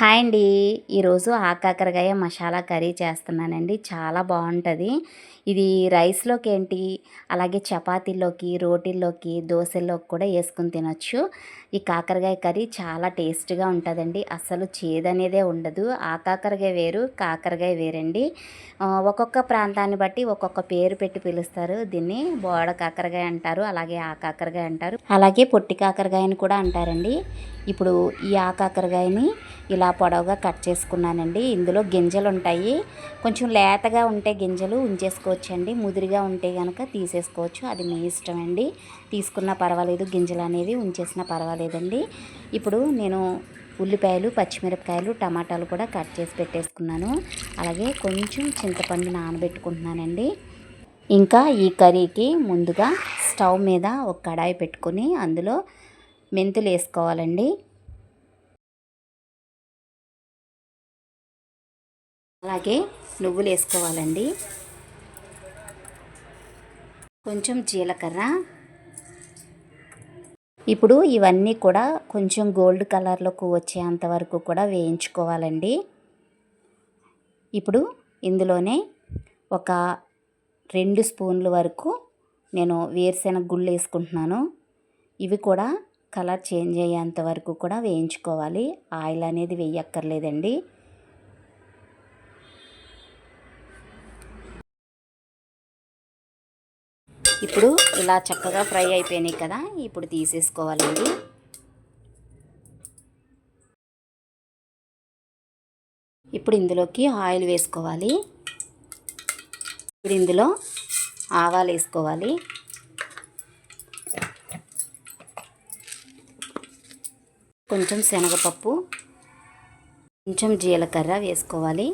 Hi అండి. ఈరోజు ఆకాకరకాయ masala curry చేస్తున్నానండి. చాలా బాగుంటుంది. ఇది రైస్లోకి ఏంటి అలాగే చపాతీలోకి రోటీల్లోకి దోశల్లోకి కూడా వేసుకుని తినొచ్చు. ఈ కాకరకాయ కర్రీ చాలా టేస్ట్గా ఉంటుందండి. అసలు చేదనేదే ఉండదు. ఆ కాకరకాయ వేరు కాకరకాయ వేరండి. ఒక్కొక్క ప్రాంతాన్ని బట్టి ఒక్కొక్క పేరు పెట్టి పిలుస్తారు. దీన్ని బోడ కాకరకాయ అంటారు అలాగే ఆ కాకరకాయ అంటారు. అలాగే పొట్టి కాకరకాయని కూడా అంటారండి. ఇప్పుడు ఈ ఆ కాకరకాయని ఇలా పొడవుగా కట్ చేసుకున్నానండి. ఇందులో గింజలు ఉంటాయి కొంచెం లేతగా ఉంటే గింజలు ఉంచేసుకోవచ్చండి. ముదిరిగా ఉంటే కనుక తీసేసుకోవచ్చు. అది మీ ఇష్టం అండి తీసుకున్నా పర్వాలేదు. గింజలు అనేవి ఉంచేసినా పర్వాలేదండి. ఇప్పుడు నేను ఉల్లిపాయలు పచ్చిమిరపకాయలు టమాటాలు కూడా కట్ చేసి పెట్టేసుకున్నాను. అలాగే కొంచెం చింతపండు నానబెట్టుకుంటున్నానండి. ఇంకా ఈ కర్రీకి ముందుగా స్టవ్ మీద ఒక కడాయి పెట్టుకొని అందులో మెంతులు వేసుకోవాలండి అలాగే నువ్వులు వేసుకోవాలండి కొంచెం జీలకర్ర. ఇప్పుడు ఇవన్నీ కూడా కొంచెం గోల్డ్ కలర్లోకి వచ్చేంత వరకు కూడా వేయించుకోవాలండి. ఇప్పుడు ఇందులోనే ఒక రెండు స్పూన్ల వరకు నేను వేరుశెనగ గుళ్ళు వేసుకుంటున్నాను ఇవి కూడా కలర్ చేంజ్ అయ్యేంత వరకు కూడా వేయించుకోవాలి. ఆయిల్ అనేది వేయక్కర్లేదండి. ఇప్పుడు ఇలా చక్కగా ఫ్రై అయిపోయినాయి కదా ఇప్పుడు తీసేసుకోవాలండి. ఇప్పుడు ఇందులోకి ఆయిల్ వేసుకోవాలి. ఇప్పుడు ఇందులో ఆవాలు వేసుకోవాలి. కొంచెం శనగపప్పు కొంచెం జీలకర్ర వేసుకోవాలి.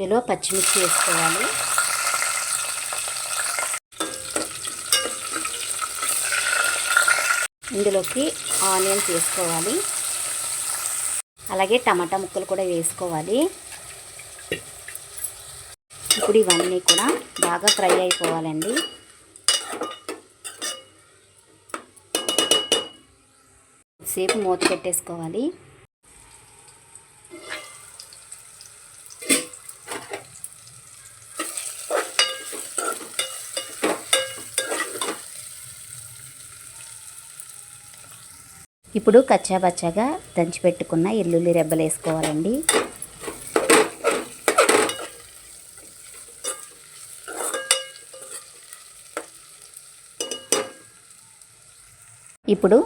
ఇందులో పచ్చిమిర్చి వేసుకోవాలి. ఇందులోకి ఆనియన్స్ వేసుకోవాలి అలాగే టమాటా ముక్కలు కూడా వేసుకోవాలి. ఇప్పుడు ఇవన్నీ కూడా బాగా ఫ్రై అయిపోవాలండి. సేపు మూత పెట్టేసుకోవాలి. ఇప్పుడు కచ్చాబచ్చాగా దంచి పెట్టుకున్న ఎల్లుల్లి రెబ్బలు వేసుకోవాలండి. ఇప్పుడు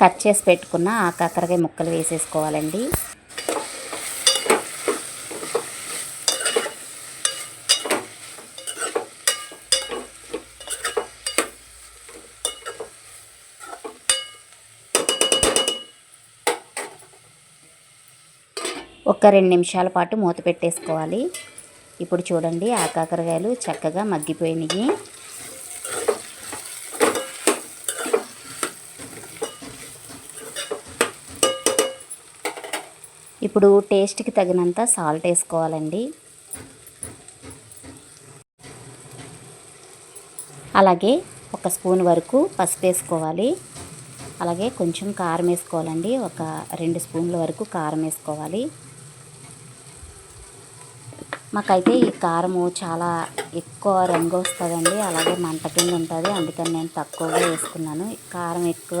కట్ చేసి పెట్టుకున్న ఆ కాకరకాయ ముక్కలు వేసేసుకోవాలండి. ఒక రెండు నిమిషాల పాటు మూత పెట్టేసుకోవాలి. ఇప్పుడు చూడండి ఆ కాకరకాయలు చక్కగా మగ్గిపోయినాయి. ఇప్పుడు టేస్ట్కి తగినంత సాల్ట్ వేసుకోవాలండి. అలాగే ఒక స్పూన్ వరకు పసుపు వేసుకోవాలి. అలాగే కొంచెం కారం వేసుకోవాలండి. ఒక రెండు స్పూన్ల వరకు కారం వేసుకోవాలి. మాకైతే ఈ కారము చాలా ఎక్కువ రంగు వస్తుందండి. అలాగే మంట కింద ఉంటుంది. అందుకని నేను తక్కువగా వేసుకున్నాను. కారం ఎక్కువ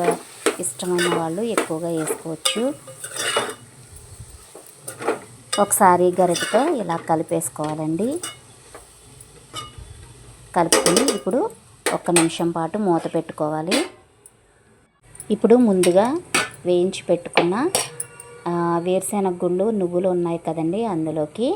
ఇష్టమైన వాళ్ళు ఎక్కువగా వేసుకోవచ్చు. ఒకసారి గరిటతో ఇలా కలిపేసుకోవాలండి. కలుపుకొని ఇప్పుడు ఒక నిమిషం పాటు మూత పెట్టుకోవాలి. ఇప్పుడు ముందుగా వేయించి పెట్టుకున్న వేరుశెనగ గుళ్ళు నువ్వులు ఉన్నాయి కదండి అందులోకి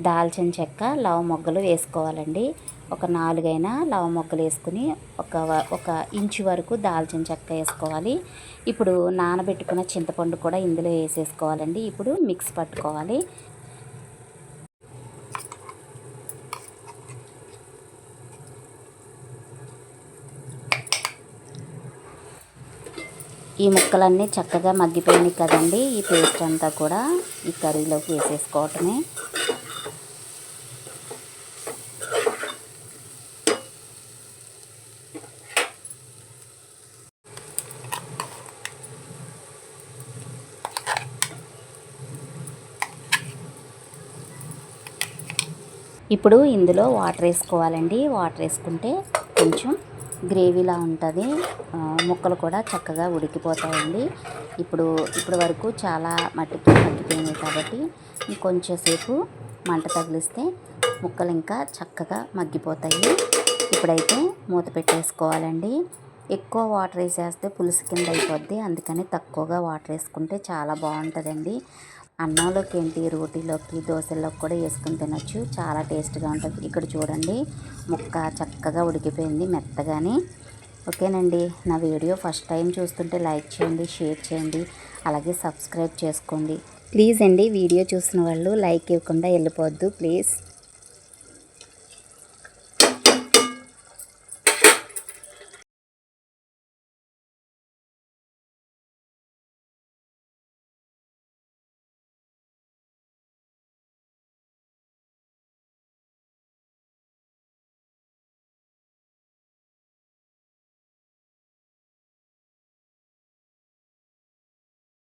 దాల్చిన చెక్క లవ మొగ్గలు వేసుకోవాలండి. ఒక నాలుగైనా లవ మొగ్గలు వేసుకుని ఒక ఒక ఇంచు వరకు దాల్చిన చెక్క వేసుకోవాలి. ఇప్పుడు నానబెట్టుకున్న చింతపండు కూడా ఇందులో వేసేసుకోవాలండి. ఇప్పుడు మిక్స్ పట్టుకోవాలి. ఈ ముక్కలన్నీ చక్కగా మగ్గిపోయినాయి కదండి. ఈ పేస్ట్ అంతా కూడా ఈ కర్రీలోకి వేసేసుకోవటమే. ఇప్పుడు ఇందులో వాటర్ వేసుకోవాలండి. వాటర్ వేసుకుంటే కొంచెం గ్రేవీలా ఉంటుంది. ముక్కలు కూడా చక్కగా ఉడికిపోతాయండి. ఇప్పుడు ఇప్పటి వరకు చాలా మట్టికి మగ్గిపోయినాయి కాబట్టి ఇంకొంచెం సేపు మంట తగిలిస్తే ముక్కలు ఇంకా చక్కగా మగ్గిపోతాయి. ఇప్పుడైతే మూత పెట్టేసుకోవాలండి. ఎక్కువ వాటర్ వేసేస్తే పులుసు కింద అయిపోద్ది. అందుకని తక్కువగా వాటర్ వేసుకుంటే చాలా బాగుంటుందండి. అన్నంలోకి ఏంటి రోటీలోకి దోశల్లోకి కూడా వేసుకుని తినొచ్చు. చాలా టేస్ట్గా ఉంటుంది. ఇక్కడ చూడండి ముక్క చక్కగా ఉడికిపోయింది మెత్తగాని. ఓకేనండి నా వీడియో ఫస్ట్ టైం చూస్తుంటే లైక్ చేయండి షేర్ చేయండి అలాగే సబ్స్క్రైబ్ చేసుకోండి. ప్లీజ్ అండి వీడియో చూసిన వాళ్ళు లైక్ ఇవ్వకుండా వెళ్ళిపోవద్దు ప్లీజ్.